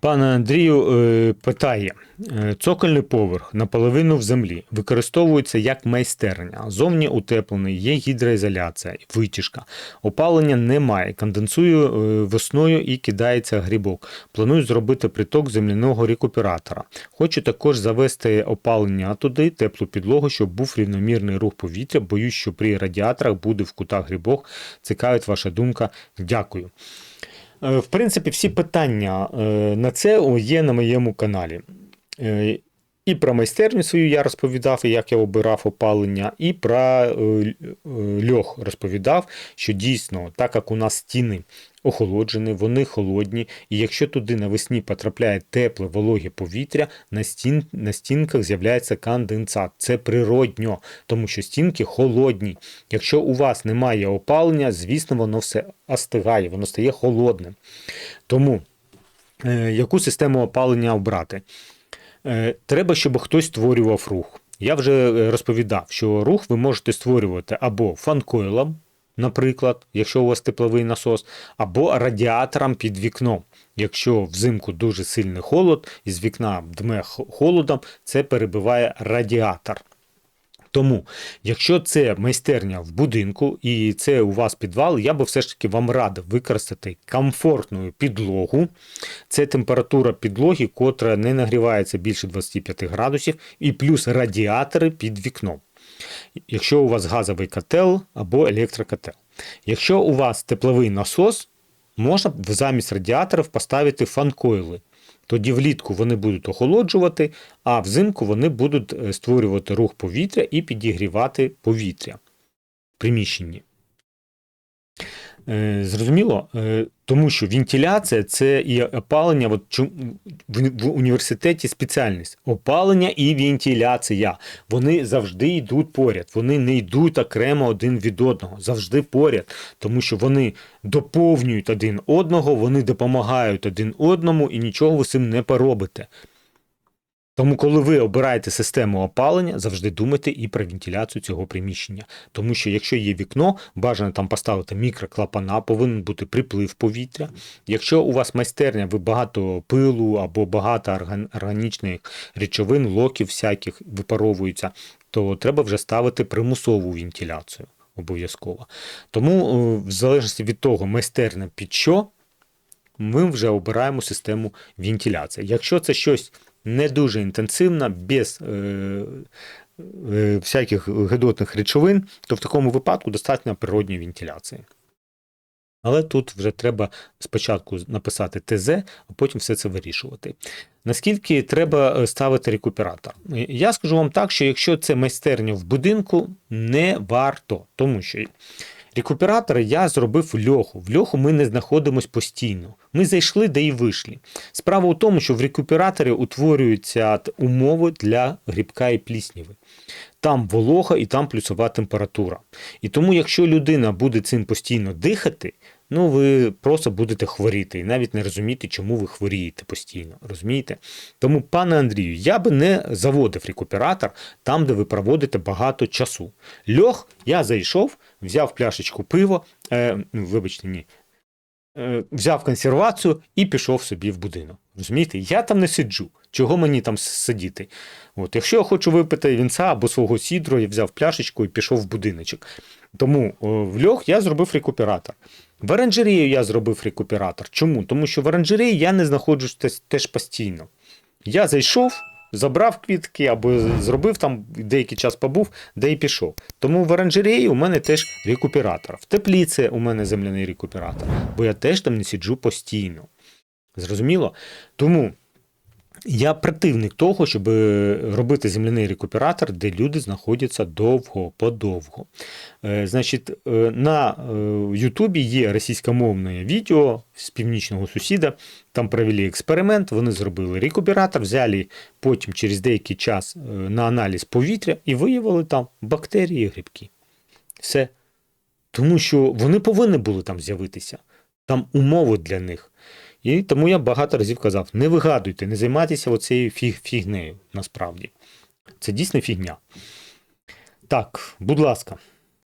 Пане Андрію е, питає: е, цокольний поверх наполовину в землі використовується як майстерня. Зовні утеплений, є гідроізоляція, витяжка. Опалення немає. Конденсую е, весною і кидається грибок. Планую зробити приток земляного рекуператора. Хочу також завести опалення туди, теплу підлогу, щоб був рівномірний рух повітря. Боюсь, що при радіаторах буде в кутах грибок. Цікавить ваша думка. Дякую. Е, В принципі, всі питання е, на це є на моєму каналі. І про майстерню свою я розповідав, і як я обирав опалення, і про е, е, льох розповідав, що дійсно, так як у нас стіни охолоджені, вони холодні, і якщо туди навесні потрапляє тепле вологе повітря, на, стін, на стінках з'являється конденсат. Це природньо, тому що стінки холодні. Якщо у вас немає опалення, звісно, воно все остигає, воно стає холодним. Тому е, яку систему опалення обрати? Е, Треба, щоб хтось створював рух. Я вже е, розповідав, що рух ви можете створювати або фанкойлом, наприклад, якщо у вас тепловий насос, або радіатором під вікном. Якщо взимку дуже сильний холод і з вікна дме холодом, це перебиває радіатор. Тому, якщо це майстерня в будинку і це у вас підвал, я би все ж таки вам радив використати комфортну підлогу. Це температура підлоги, котра не нагрівається більше 25 градусів, і плюс радіатори під вікном. Якщо у вас газовий котел або електрокотел. Якщо у вас тепловий насос, можна замість радіаторів поставити фанкойли. Тоді влітку вони будуть охолоджувати, а взимку вони будуть е, створювати рух повітря і підігрівати повітря в приміщенні. Е, Зрозуміло, Е, тому що вентиляція це і опалення. От в, університеті спеціальність опалення і вентиляція. Вони завжди йдуть поряд. Вони не йдуть окремо один від одного, завжди поряд, тому що вони доповнюють один одного, вони допомагають один одному і нічого ви цим не поробите. Тому, коли ви обираєте систему опалення, завжди думайте і про вентиляцію цього приміщення. Тому що якщо є вікно, бажано там поставити мікроклапана, повинен бути приплив повітря. Якщо у вас майстерня, ви багато пилу або багато органічних речовин, локів всяких випаровуються, то треба вже ставити примусову вентиляцію обов'язково. Тому, е, в залежності від того, майстерня під що, ми вже обираємо систему вентиляції. Якщо це щось не дуже інтенсивне, без е, е, всяких гидотних речовин, то в такому випадку достатньо природньої вентиляції. Але тут вже треба спочатку написати ТЗ, а потім все це вирішувати. Наскільки треба е, ставити рекуператор? Я скажу вам так, що якщо це майстерня в будинку, не варто, тому що рекуператори я зробив в льоху. В льоху ми не знаходимось постійно. Ми зайшли, де і вийшли. Справа у тому, що в рекуператорі утворюються умови для грибка і плісніви. Там волога і там плюсова температура. І тому, якщо людина буде цим постійно дихати, ну ви просто будете хворіти і навіть не розуміти, чому ви хворієте постійно. Розумієте? Тому, пане Андрію, я би не заводив рекуператор там, де ви проводите багато часу. Льох, я зайшов, взяв пляшечку пива, е, ну, вибачте, ні, е, взяв консервацію і пішов собі в будинок. Розумієте? Я там не сиджу. Чого мені там сидіти? От, якщо я хочу випити вінця або свого сідру, я взяв пляшечку і пішов в будиночок. Тому в льох я зробив рекуператор. В оранжерею я зробив рекуператор. Чому? Тому що в оранжереї я не знаходжусь теж постійно. Я зайшов, забрав квітки або зробив там деякий час побув, де і пішов. Тому в оранжереї у мене теж рекуператор. В тепліці у мене земляний рекуператор, бо я теж там не сиджу постійно. Зрозуміло? Тому я противник того, щоб робити земляний рекуператор, де люди знаходяться довго, подовго. Е, Значить, е, на е, Ютубі є російськомовне відео з північного сусіда. Там провели експеримент, вони зробили рекуператор, взяли потім через деякий час е, на аналіз повітря і виявили там бактерії і грибки. Все. Тому що вони повинні були там з'явитися. Там умови для них. І тому я багато разів казав: не вигадуйте, не займайтеся оцією фіг, фігнею, насправді. Це дійсно фігня. Так, будь ласка.